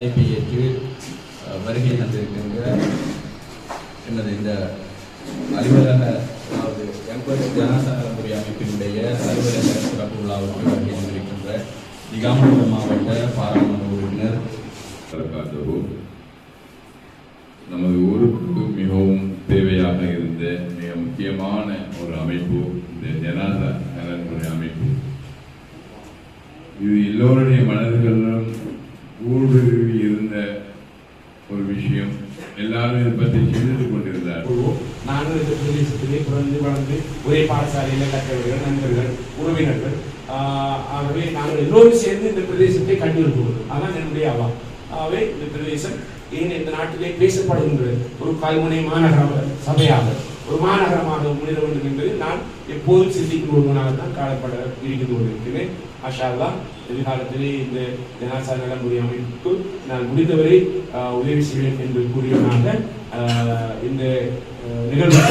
ஐபிஏக்கு வருகை தந்திருக்கின்ற எனது இந்த அலுவலக அதாவது எம்பது ஜனசனமுறை அமைப்பினுடைய அலுவலக சிறப்பு விழாவுக்கு வருகை தந்திருக்கின்ற நிகாமூர் மாவட்ட பாராளுமன்ற உறுப்பினர். வரக்காத்தவோ நமது ஊருக்கு மிகவும் தேவையாக இருந்த மிக முக்கியமான ஒரு அமைப்பு இந்த ஜனாதா நலன்முறை அமைப்பு. இது எல்லோருடைய மனதிலும் ஊடுருவி இருந்த ஒரு விஷயம். எல்லாரும் இதை பற்றி சிந்தித்துக் கொண்டிருந்தார் நானும் இந்த பிரதேசத்திலே பிறந்து வளர்ந்து ஒரே பாடசாலையில் கற்றவர்கள் நண்பர்கள் உறவினர்கள். ஆகவே நாங்கள் எல்லோரும் சேர்ந்து இந்த பிரதேசத்தை கண்டிருக்கிறோம். அதான் என்னுடைய அவா. ஆகவே இந்த பிரதேசம் ஏன் இந்த நாட்டிலே பேசப்படுகின்ற ஒரு கல்முனை மாநகர சபையாக. ஒரு மாநகரமாக முன்னேற வேண்டும் என்பதை நான் எப்போதும் சிந்திக்கும் ஒருவனாக தான் காணப்பட இருந்து கொண்டிருக்கிறேன் மாஷா எதிர்காலத்திலே இந்த ஜனாசா நலமுறை அமைப்புக்கு நான் முடிந்தவரை உதவி செய்வேன் என்று கூறியவனாக இந்த நிகழ்வு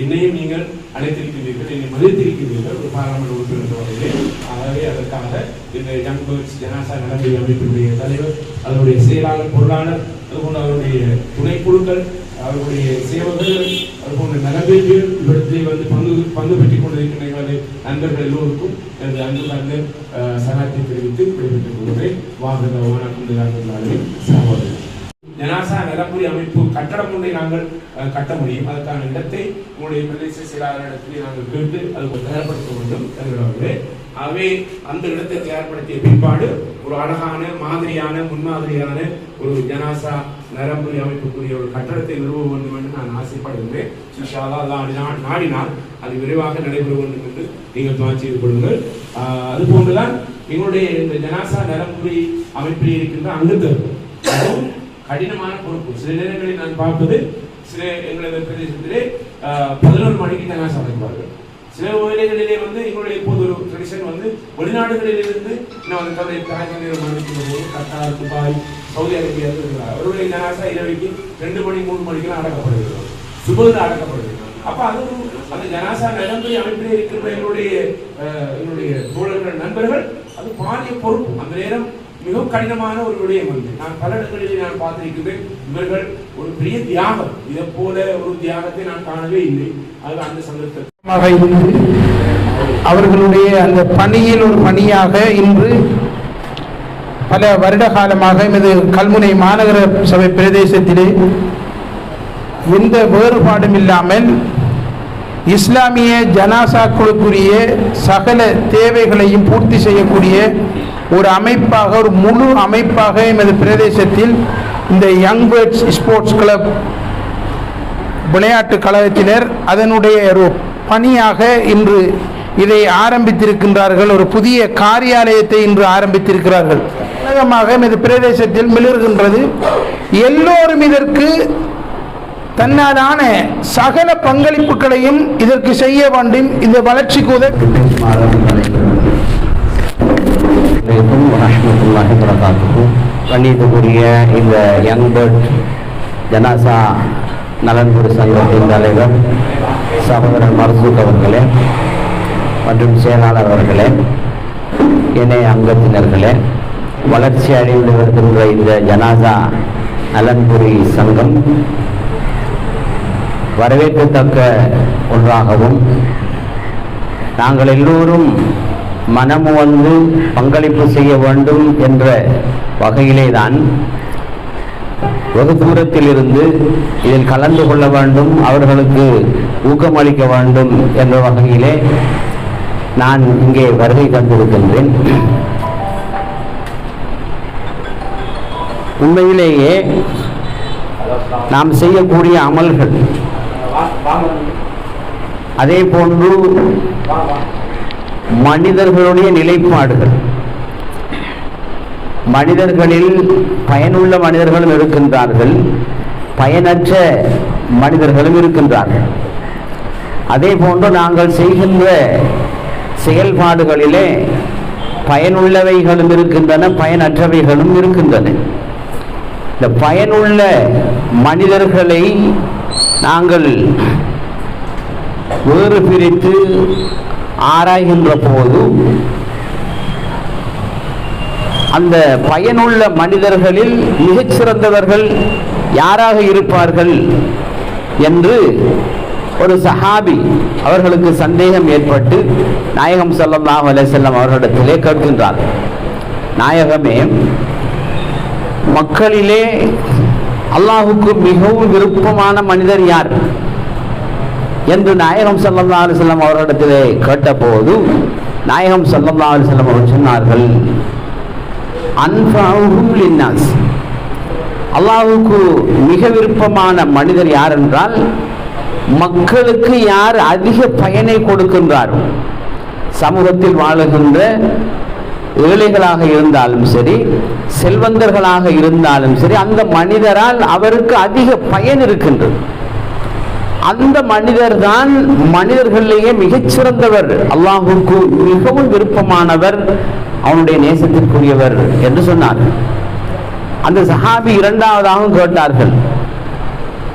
என்னையும் நீங்கள் அழைத்திருக்கிறீர்கள் என்னை மதித்திருக்கிறீர்கள் ஒரு பாராளுமன்ற உறுப்பினர் வகையிலே ஆகவே அதற்காக இந்த யங் பேர்ட்ஸ் ஜனாசா நலமுறை அமைப்பினுடைய தலைவர் அதனுடைய செயலாளர் பொருளாளர் அதுபோன்ற அவருடைய துணைக்குழுக்கள் அவருடைய சேவகர்கள் அதுபோன்ற நலவேண்டிய இவற்றை வந்து பங்கு பங்கு பெற்றுக் கொண்டிருக்கின்ற எங்களது நண்பர்கள் எல்லோருக்கும் எனது அன்பு கலந்த சகாத்தை தெரிவித்து விடைபெற்றுக் கொள்கிறேன். வாங்க வணக்கம் சகோதரர். ஜனாசா நலமுறை அமைப்பு கட்டடம் ஒன்றை நாங்கள் அஹ், கட்ட முடியும். அதற்கான இடத்தை உங்களுடைய பிரதேச செயலாளரிடத்திலே நாங்கள் கேட்டு அது தயார்படுத்த வேண்டும் என்கிறவர்களே. ஆகவே அந்த இடத்தை தயார்படுத்திய பிற்பாடு ஒரு அழகான மாதிரியான முன்மாதிரியான ஒரு ஜனாசா நரம்புரி அமைப்புக்குரிய ஒரு கட்டடத்தை நிறுவ வேண்டும் என்று நான் ஆசைப்படுகிறேன் இன்ஷா நாடினால் அது விரைவாக நடைபெற வேண்டும் என்று நீங்கள் துவா செய்து கொள்ளுங்கள். ஆஹ் அது போன்றுதான் எங்களுடைய இந்த ஜனாசா நரம்புரி அமைப்பில் இருக்கின்ற அங்கத்தவர்கள் கடினமான பொறுப்பு. சில நேரங்களில் நான் பார்ப்பது சில எங்களது பிரதேசத்திலே பதினோரு மணிக்கு ஜனாசா அமைப்பார்கள் சில வேலைகளிலே வந்து எங்களுடைய இப்போது ஒரு ட்ரெடிஷன் வந்து வெளிநாடுகளிலிருந்து நான் வந்து தன்னுடைய தாய்மொழியில் மன்னிக்கும் போது கத்தார் துபாய் சவுதி அரேபியா இருக்கிறார் அவருடைய ஜனாசா இரவைக்கு ரெண்டு மணி மூணு மணிக்கெல்லாம் அடக்கப்படுகிறது. சுபத்தில் அடக்கப்படுகிறது. அப்ப அது அந்த ஜனாசா நலம்புரி அமைப்பிலே இருக்கிற எங்களுடைய என்னுடைய எங்களுடைய தோழர்கள் நண்பர்கள் அது பாரிய பொறுப்பு. அந்த நேரம் மிகவும் கடினமான ஒரு விடயம் வந்து நான் பல இடங்களில் நான் பார்த்திருக்கிறேன் இவர்கள் ஒரு பெரிய தியாகம். இதை போல ஒரு தியாகத்தை நான் காணவே இல்லை. அது அந்த சந்தர்ப்பமாக இருந்து அவர்களுடைய அந்த பணியில் ஒரு பணியாக இன்று பல வருட காலமாக எமது கல்முனை மாநகர சபை பிரதேசத்திலே எந்த வேறுபாடும் இல்லாமல் இஸ்லாமிய ஜனாசாக்களுக்குரிய சகல தேவைகளையும் பூர்த்தி செய்யக்கூடிய ஒரு அமைப்பாக ஒரு முழு அமைப்பாக எமது பிரதேசத்தில் இந்த யங் பேர்ட்ஸ் ஸ்போர்ட்ஸ் கிளப் விளையாட்டு கழகத்தினர் அதனுடைய ஒரு பணியாக இன்று இதை ஆரம்பித்திருக்கின்றார்கள். ஒரு புதிய காரியாலயத்தை இன்று ஆரம்பித்திருக்கிறார்கள். உலகமாக இந்த பிரதேசத்தில் மிளர்கின்றது. எல்லோரும் இதற்கு தன்னாலான சகல பங்களிப்புகளையும் இதற்கு செய்ய வேண்டும். இந்த வளர்ச்சிக்கு உதவி. அலைக்கும் வரஹ்மத்துல்லாஹி வரகாத்துஹு கண்ணியத்துக்குரிய இந்த யங் பேர்ட் ஜனாசா நலன்புரி சங்கத்தின் தலைவர் சகோதரர் மர்சூக் அவர்களே மற்றும் செயலாளர் அவர்களே இணைய அங்கத்தினர்களே வளர்ச்சி அடைந்து வருகின்ற இந்த ஜனாசா நலன்புரி சங்கம் வரவேற்கத்தக்க ஒன்றாகவும் நாங்கள் எல்லோரும் மனமு வந்து பங்களிப்பு செய்ய வேண்டும் என்ற வகையிலே தான் வெகு தூரத்தில் இருந்து இதில் கலந்து கொள்ள வேண்டும் அவர்களுக்கு ஊக்கமளிக்க வேண்டும் என்ற வகையிலே நான் இங்கே வருகை தந்திருக்கின்றேன். உண்மையிலேயே நாம் செய்யக்கூடிய அமல்கள் அதே போன்று மனிதர்களுடைய நிலைப்பாடுகள். மனிதர்களில் பயனுள்ள மனிதர்களும் இருக்கின்றார்கள். பயனற்ற மனிதர்களும் இருக்கின்றார்கள். அதே போன்று நாங்கள் செய்கின்ற செயல்பாடுகளிலே பயனுள்ளவைகளும் இருக்கின்றன பயனற்றவைகளும் இருக்கின்றன. இந்த பயனுள்ள மனிதர்களை நாங்கள் வேறு பிரித்து ஆராய்கின்ற போது அந்த பயனுள்ள மனிதர்களில் மிகச்சிறந்தவர்கள் யாராக இருப்பார்கள் என்று ஒரு சஹாபி அவர்களுக்கு சந்தேகம் ஏற்பட்டு நாயகம் ஸல்லல்லாஹு அலைஹி அவர்களிடத்திலே கேட்கின்றார். நாயகமே மக்களிலே அல்லாஹுக்கு மிகவும் விருப்பமான மனிதர் யார்? என்று நாயகம் ஸல்லல்லாஹு அலைஹி அவரிடத்திலே அவர்களிடத்திலே கேட்டபோது நாயகம் ஸல்லல்லாஹு அலைஹி அவர் சொன்னார்கள் அன்ஃபஅஹும் லின்னாஸ். மிக விருப்பமான மனிதர் யார் என்றால் மக்களுக்கு யார் அதிக பயனை கொடுக்கின்றாரோ சமூகத்தில் வாழுகின்ற ஏழைகளாக இருந்தாலும் சரி செல்வந்தர்களாக இருந்தாலும் சரி அந்த மனிதரால் அவருக்கு அதிக பயன் இருக்கின்றது. அந்த மனிதர் தான் மனிதர்களிலேயே மிகச்சிறந்தவர். அல்லாஹுக்கு மிகவும் விருப்பமானவர் அவனுடைய நேசத்திற்குரியவர் என்று சொன்னார். அந்த சஹாபி இரண்டாவதாகவும் கேட்டார்கள்.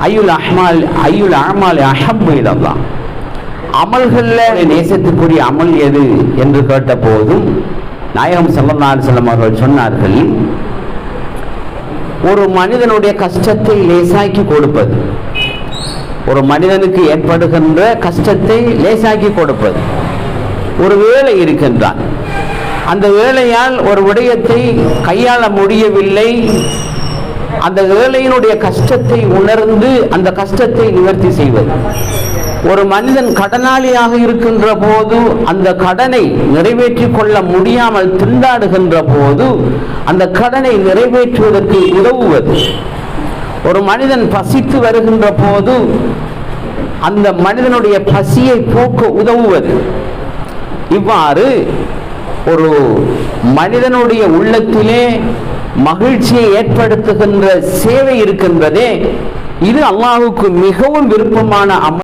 ஐயுல் அஹ்மால் ஐயுல் அஹ்மால் அஹப்பு இதெல்லாம் அமல்களில் நேசத்துக்குரிய அமல் எது என்று கேட்டபோதும் நாயகம் ஸல்லல்லாஹு செல்லம் அவர்கள் சொன்னார்கள் ஒரு மனிதனுடைய கஷ்டத்தை லேசாக்கி கொடுப்பது ஒரு மனிதனுக்கு ஏற்படுகின்ற கஷ்டத்தை லேசாக்கி கொடுப்பது. ஒரு வேலை இருக்கின்றான். அந்த வேலையால் ஒரு விடயத்தை கையாள முடியவில்லை. அந்த வேலையினுடைய கஷ்டத்தை உணர்ந்து அந்த கஷ்டத்தை நிவர்த்தி செய்வது. ஒரு மனிதன் கடனாளியாக இருக்கின்ற போது அந்த கடனை நிறைவேற்றி கொள்ள முடியாமல் திண்டாடுகின்ற போது அந்த கடனை நிறைவேற்றுவதற்கு உதவுவது. ஒரு மனிதன் பசித்து வருகின்ற போது அந்த மனிதனுடைய பசியை போக்க உதவுவது. இவ்வாறு ஒரு மனிதனுடைய உள்ளத்திலே மகிழ்ச்சியை ஏற்படுத்துகின்ற சேவை இருக்கின்றதே. இது அல்லாஹுக்கு மிகவும் விருப்பமான அம